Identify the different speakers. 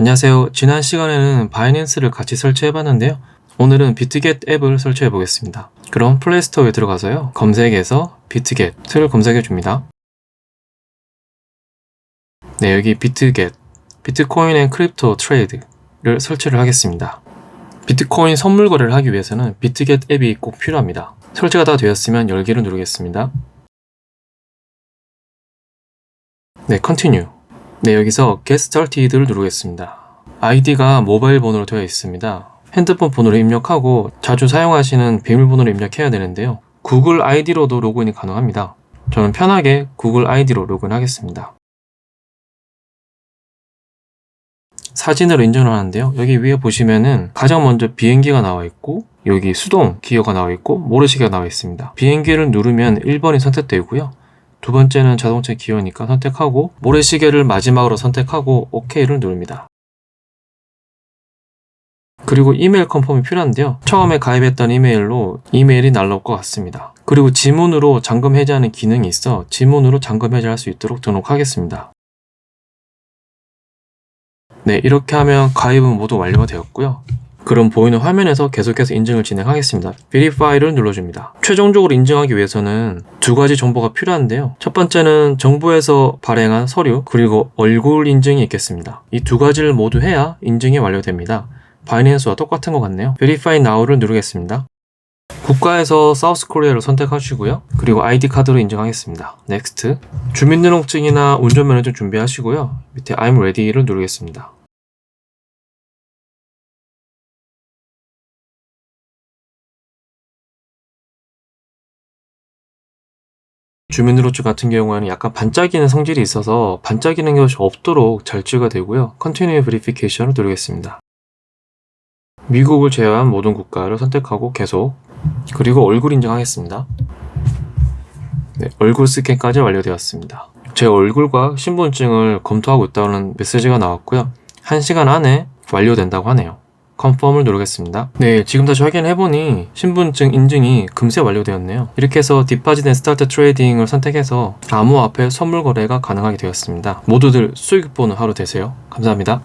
Speaker 1: 안녕하세요. 지난 시간에는 바이낸스를 같이 설치해 봤는데요. 오늘은 비트겟 앱을 설치해 보겠습니다. 그럼 플레이스토어에 들어가서요. 검색에서 비트겟을 검색해 줍니다. 네, 여기 비트겟, 비트코인 앤 크립토 트레이드를 설치를 하겠습니다. 비트코인 선물 거래를 하기 위해서는 비트겟 앱이 꼭 필요합니다. 설치가 다 되었으면 열기를 누르겠습니다. 네, 컨티뉴. 네, 여기서 Get Started를 누르겠습니다. 아이디가 모바일 번호로 되어 있습니다. 핸드폰 번호를 입력하고 자주 사용하시는 비밀번호를 입력해야 되는데요. 구글 아이디로도 로그인이 가능합니다. 저는 편하게 구글 아이디로 로그인하겠습니다. 사진으로 인증을 하는데요. 여기 위에 보시면은 가장 먼저 비행기가 나와 있고 여기 수동 기어가 나와 있고 모래시계가 나와 있습니다. 비행기를 누르면 1번이 선택되고요. 두 번째는 자동차 기어니까 선택하고 모래시계를 마지막으로 선택하고 OK를 누릅니다. 그리고 이메일 컨펌이 필요한데요. 처음에 가입했던 이메일로 이메일이 날라올 것 같습니다. 그리고 지문으로 잠금 해제하는 기능이 있어 지문으로 잠금 해제할 수 있도록 등록하겠습니다. 네, 이렇게 하면 가입은 모두 완료가 되었고요. 그럼 보이는 화면에서 계속해서 인증을 진행하겠습니다. Verify를 눌러줍니다. 최종적으로 인증하기 위해서는 두 가지 정보가 필요한데요. 첫 번째는 정부에서 발행한 서류 그리고 얼굴 인증이 있겠습니다. 이 두 가지를 모두 해야 인증이 완료됩니다. 바이낸스와 똑같은 것 같네요. Verify Now를 누르겠습니다. 국가에서 사우스 코리아를 선택하시고요. 그리고 아이디 카드로 인증하겠습니다. Next. 주민등록증이나 운전면허증 준비하시고요. 밑에 I'm ready를 누르겠습니다. 주민등록증 같은 경우에는 약간 반짝이는 성질이 있어서 반짝이는 것이 없도록 잘 찍어야 되고요. Continue Verification을 누르겠습니다. 미국을 제외한 모든 국가를 선택하고 계속 그리고 얼굴 인증하겠습니다. 네, 얼굴 스캔까지 완료되었습니다. 제 얼굴과 신분증을 검토하고 있다는 메시지가 나왔고요. 1시간 안에 완료된다고 하네요. 컨펌을 누르겠습니다. 네, 지금 다시 확인해보니 신분증 인증이 금세 완료되었네요. 이렇게 해서 디파짓 앤 스타트 트레이딩을 선택해서 암호화폐 선물 거래가 가능하게 되었습니다. 모두들 수익 보는 하루 되세요. 감사합니다.